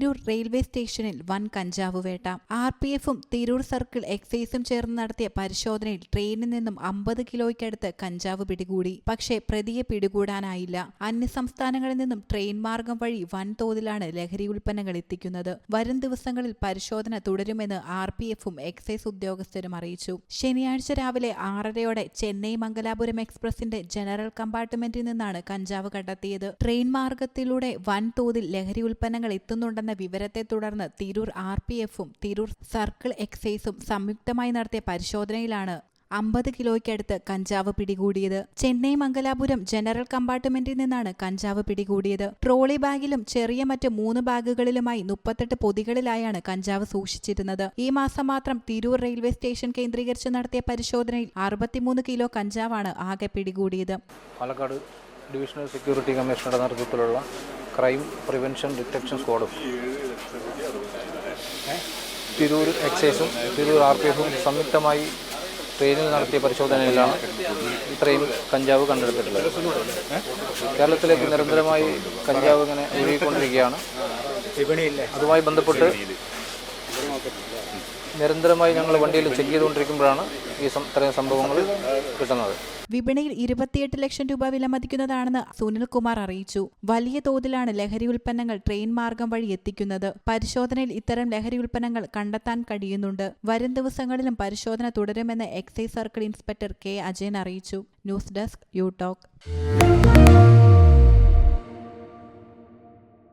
Tirur railway സ്റ്റേഷനിൽ വൻ കഞ്ചാവ് വേട്ട. ആർ പി എഫും തിരൂർ സർക്കിൾ എക്സൈസും ചേർന്ന് നടത്തിയ പരിശോധനയിൽ ട്രെയിനിൽ നിന്നും അമ്പത് കിലോയ്ക്കടുത്ത് കഞ്ചാവ് പിടികൂടി. പക്ഷേ പ്രതിയെ പിടികൂടാനായില്ല. അന്യസംസ്ഥാനങ്ങളിൽ നിന്നും ട്രെയിൻ മാർഗം വഴി വൻതോതിലാണ് ലഹരി ഉൽപ്പന്നങ്ങൾ എത്തിക്കുന്നത്. വരും ദിവസങ്ങളിൽ പരിശോധന തുടരുമെന്ന് ആർ പി എഫും എക്സൈസ് ഉദ്യോഗസ്ഥരും അറിയിച്ചു. ശനിയാഴ്ച രാവിലെ ആറരയോടെ ചെന്നൈ മംഗലാപുരം എക്സ്പ്രസിന്റെ ജനറൽ കമ്പാർട്ട്മെന്റിൽ നിന്നാണ് കഞ്ചാവ് കണ്ടെത്തിയത്. ട്രെയിൻ മാർഗത്തിലൂടെ വൻതോതിൽ ലഹരി ഉൽപ്പന്നങ്ങൾ എത്തുന്നുണ്ടെന്ന വിവരത്തെ തുടർന്ന് തിരൂർ ആർ പി എഫും തിരൂർ സർക്കിൾ എക്സൈസും സംയുക്തമായി നടത്തിയ പരിശോധനയിലാണ് അമ്പത് കിലോയ്ക്കടുത്ത് കഞ്ചാവ് പിടികൂടിയത്. ചെന്നൈ മംഗലാപുരം ജനറൽ കമ്പാർട്ട്മെന്റിൽ നിന്നാണ് കഞ്ചാവ് പിടികൂടിയത്. ട്രോളി ബാഗിലും ചെറിയ മറ്റ് മൂന്ന് ബാഗുകളിലുമായി മുപ്പത്തെട്ട് പൊതികളിലായാണ് കഞ്ചാവ് സൂക്ഷിച്ചിരുന്നത്. ഈ മാസം മാത്രം തിരൂർ റെയിൽവേ സ്റ്റേഷൻ കേന്ദ്രീകരിച്ച് നടത്തിയ പരിശോധനയിൽ അറുപത്തിമൂന്ന് കിലോ കഞ്ചാവാണ് ആകെ പിടികൂടിയത്. പാലക്കാട് ഡിവിഷണൽ സെക്യൂരിറ്റി കമ്മീഷണറുടെ നേതൃത്വത്തിലുള്ള ക്രൈം പ്രിവെൻഷൻ ഡിറ്റക്ഷൻ സ്ക്വാഡും തിരൂർ എക്സൈസും തിരൂർ ആർ പി എഫും സംയുക്തമായി ട്രെയിനിൽ നടത്തിയ പരിശോധനയിലാണ് ഇത്രയും കഞ്ചാവ് കണ്ടെടുത്തിട്ടുള്ളത്. കേരളത്തിലേക്ക് നിരന്തരമായി കഞ്ചാവ് ഇങ്ങനെ ഒഴുകിക്കൊണ്ടിരിക്കുകയാണ്. അതുമായി ബന്ധപ്പെട്ട് നിരന്തരമായി ഞങ്ങൾ വണ്ടിയിൽ ചെക്ക് ചെയ്തുകൊണ്ടിരിക്കുമ്പോഴാണ് ഈ ഇത്രയും സംഭവങ്ങൾ കിട്ടുന്നത്. വിപണിയിൽ ഇരുപത്തിയെട്ട് ലക്ഷം രൂപ വിലമതിക്കുന്നതാണെന്ന് സുനിൽകുമാർ അറിയിച്ചു. വലിയ തോതിലാണ് ലഹരി ഉൽപ്പന്നങ്ങൾ ട്രെയിൻ മാർഗം വഴി എത്തിക്കുന്നത്. പരിശോധനയിൽ ഇത്തരം ലഹരി ഉൽപ്പന്നങ്ങൾ കണ്ടെത്താൻ കഴിയുന്നുണ്ട്. വരും ദിവസങ്ങളിലും പരിശോധന തുടരുമെന്ന് excise circle inspector K. Ajayan അറിയിച്ചു. News desk you talk